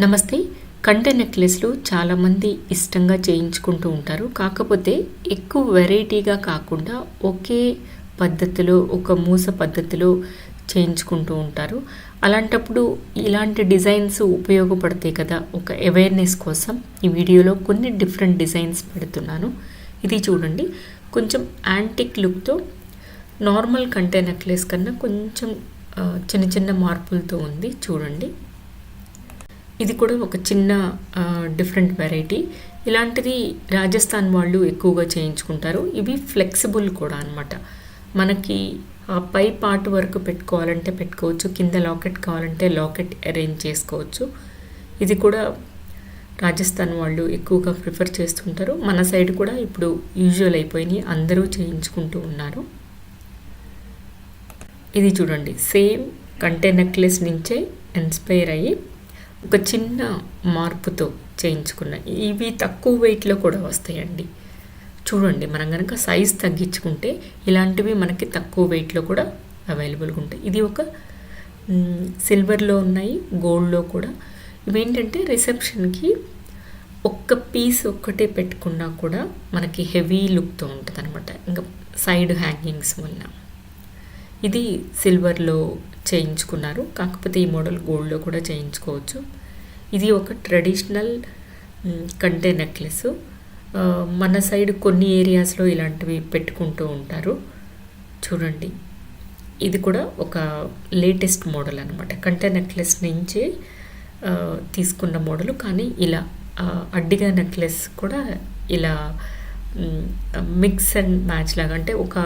నమస్తే. కంటె నెక్లెస్లు చాలామంది ఇష్టంగా చేయించుకుంటూ ఉంటారు. కాకపోతే ఎక్కువ వెరైటీగా కాకుండా ఒకే పద్ధతిలో ఒక మూస పద్ధతిలో చేయించుకుంటూ ఉంటారు. అలాంటప్పుడు ఇలాంటి డిజైన్స్ ఉపయోగపడతాయి కదా ఒక అవేర్నెస్ కోసం. ఈ వీడియోలో కొన్ని డిఫరెంట్ డిజైన్స్ పెడుతున్నాను. ఇది చూడండి. కొంచెం యాంటిక్ లుక్తో నార్మల్ కంటె నెక్లెస్ కన్నా కొంచెం చిన్న చిన్న మార్పులతో ఉంది. చూడండి. ఇది కూడా ఒక చిన్న డిఫరెంట్ వెరైటీ ఇలాంటిది రాజస్థాన్ వాళ్ళు ఎక్కువగా చేయించుకుంటారు. ఇవి ఫ్లెక్సిబుల్ కూడా అన్నమాట. మనకి ఆ పై పార్ట్ వరకు పెట్టుకోవాలంటే పెట్టుకోవచ్చు. కింద లాకెట్ కావాలంటే లాకెట్ అరేంజ్ చేసుకోవచ్చు. ఇది కూడా రాజస్థాన్ వాళ్ళు ఎక్కువగా ప్రిఫర్ చేస్తుంటారు. మన సైడ్ కూడా ఇప్పుడు యూజువల్ అయిపోయినాయి. అందరూ చేయించుకుంటూ ఉన్నారు. ఇది చూడండి. సేమ్ కంటే నెక్లెస్ నుంచే ఇన్స్పైర్ అయ్యి ఒక చిన్న మార్పుతో చేయించుకున్న. ఇవి తక్కువ వెయిట్లో కూడా వస్తాయండి. చూడండి మనం కనుక సైజ్ తగ్గించుకుంటే ఇలాంటివి మనకి తక్కువ వెయిట్లో కూడా అవైలబుల్గా ఉంటాయి. ఇది ఒక సిల్వర్లో ఉన్నాయి గోల్డ్లో కూడా. ఇవేంటంటే రిసెప్షన్కి ఒక్క పీస్ ఒక్కటే పెట్టుకున్నా కూడా మనకి హెవీ లుక్తో ఉంటుంది అనమాట ఇంకా సైడ్ హ్యాంగింగ్స్ వల్ల ఇది సిల్వర్లో చేయించుకున్నారు. కాకపోతే ఈ మోడల్ గోల్డ్లో కూడా చేయించుకోవచ్చు. ఇది ఒక ట్రెడిషనల్ కంటే నెక్లెస్. మన సైడ్ కొన్ని ఏరియాస్లో ఇలాంటివి పెట్టుకుంటూ ఉంటారు. చూడండి. ఇది కూడా ఒక లేటెస్ట్ మోడల్ అనమాట కంటే నెక్లెస్ నుంచి తీసుకున్న మోడల్. కానీ ఇలా అడ్డిగా నెక్లెస్ కూడా ఇలా మిక్స్ అండ్ మ్యాచ్ లాగా అంటే ఒక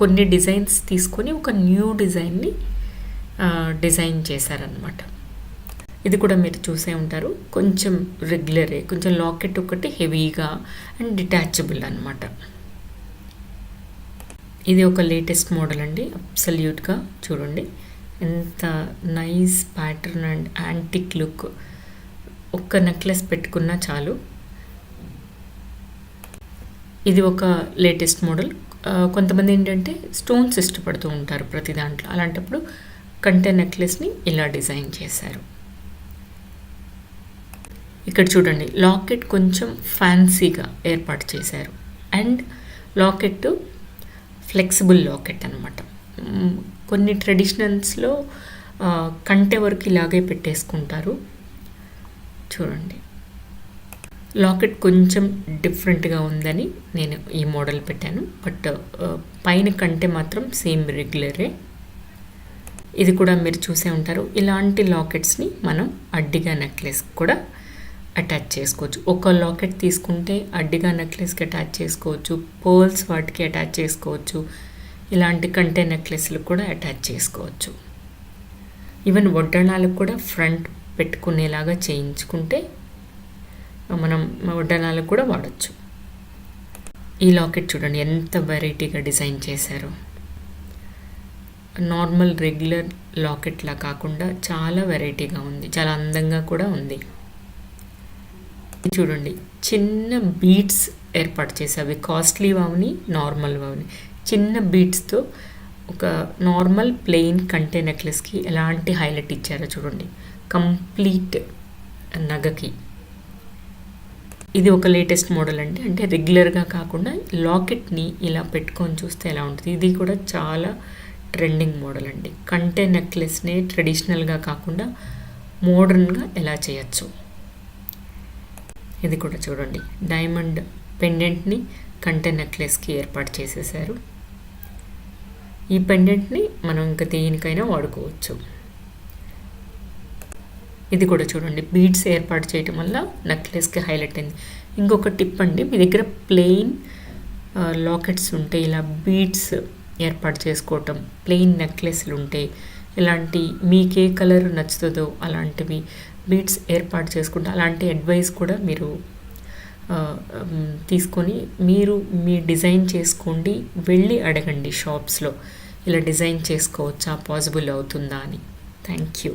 కొన్ని డిజైన్స్ తీసుకొని ఒక న్యూ డిజైన్ని డిజైన్ చేశారనమాట ఇది కూడా మీరు చూసే ఉంటారు. కొంచెం రెగ్యులరే కొంచెం లాకెట్ ఒకటి హెవీగా అండ్ డిటాచబుల్ అనమాట ఇది ఒక లేటెస్ట్ మోడల్ అండి. అబ్సల్యూట్గా చూడండి. ఎంత nice pattern and antique look. ఒక్క నెక్లెస్ పెట్టుకున్నా చాలు. ఇది ఒక లేటెస్ట్ మోడల్. కొంతమంది ఏంటంటే స్టోన్స్ ఇష్టపడుతూ ఉంటారు ప్రతి దాంట్లో. అలాంటప్పుడు కంటే నెక్లెస్ని ఇలా డిజైన్ చేశారు. ఇక్కడ చూడండి లాకెట్ కొంచెం ఫ్యాన్సీగా ఏర్పాటు చేశారు. అండ్ లాకెట్ ఫ్లెక్సిబుల్ లాకెట్ అనమాట కొన్ని ట్రెడిషనల్స్లో కంటే వరకు ఇలాగే పెట్టేసుకుంటారు. చూడండి. లాకెట్ కొంచెం డిఫరెంట్గా ఉందని నేను ఈ మోడల్ పెట్టాను. బట్ పైన కంటే మాత్రం సేమ్ రెగ్యులరే. ఇది కూడా మీరు చూసే ఉంటారు. ఇలాంటి లాకెట్స్ని మనం అడ్డిగా నెక్లెస్ కూడా అటాచ్ చేసుకోవచ్చు. ఒక లాకెట్ తీసుకుంటే అడ్డిగా నెక్లెస్కి అటాచ్ చేసుకోవచ్చు. పోల్స్ వాటికి అటాచ్ చేసుకోవచ్చు. ఇలాంటి కంటే నెక్లెస్లు కూడా అటాచ్ చేసుకోవచ్చు. ఈవెన్ వడ్డాణాలకు కూడా ఫ్రంట్ పెట్టుకునేలాగా చేయించుకుంటే మనం వడ్డాణాలకు కూడా వాడచ్చు. ఈ లాకెట్ చూడండి ఎంత వెరైటీగా డిజైన్ చేశారో. నార్మల్ రెగ్యులర్ లాకెట్లా కాకుండా చాలా వెరైటీగా ఉంది. చాలా అందంగా కూడా ఉంది. చూడండి చిన్న బీట్స్ ఏర్పాటు చేసి అవి కాస్ట్లీ అవని నార్మల్ అవని చిన్న బీట్స్తో ఒక నార్మల్ ప్లెయిన్ కంటే నెక్లెస్కి ఎలాంటి హైలైట్ ఇచ్చారో చూడండి. కంప్లీట్ నగకి. ఇది ఒక లేటెస్ట్ మోడల్ అండి. అంటే రెగ్యులర్గా కాకుండా లాకెట్ని ఇలా పెట్టుకొని చూస్తే ఎలా ఉంటుంది? ఇది కూడా చాలా ట్రెండింగ్ మోడల్ అండి. కంటే నెక్లెస్ని ట్రెడిషనల్గా కాకుండా మోడర్న్గా ఎలా చేయొచ్చు? ఇది కూడా చూడండి. డైమండ్ పెండెంట్ని కంటే నెక్లెస్కి ఏర్పాటు చేసేసారు. ఈ పెండెంట్ని మనం ఇంకా దేనికైనా వాడుకోవచ్చు. ఇది కూడా చూడండి. బీడ్స్ ఏర్పాటు చేయటం వల్ల నెక్లెస్కి హైలైట్ అయింది. ఇంకొక టిప్ అండి మీ దగ్గర ప్లెయిన్ లాకెట్స్ ఉంటే ఇలా బీడ్స్ ఏర్పాటు చేసుకోవటం ప్లెయిన్ నెక్లెస్లు ఉంటే ఇలాంటి మీకే కలర్ నచ్చుతుందో అలాంటివి బీడ్స్ ఏర్పాటు చేసుకుంటే అలాంటి అడ్వైస్ కూడా మీరు తీసుకొని మీరు మీ డిజైన్ చేసుకోండి వెళ్ళి అడగండి షాప్స్లో. ఇలా డిజైన్ చేసుకోవచ్చా పాసిబుల్ అవుతుందా అని. Thank you.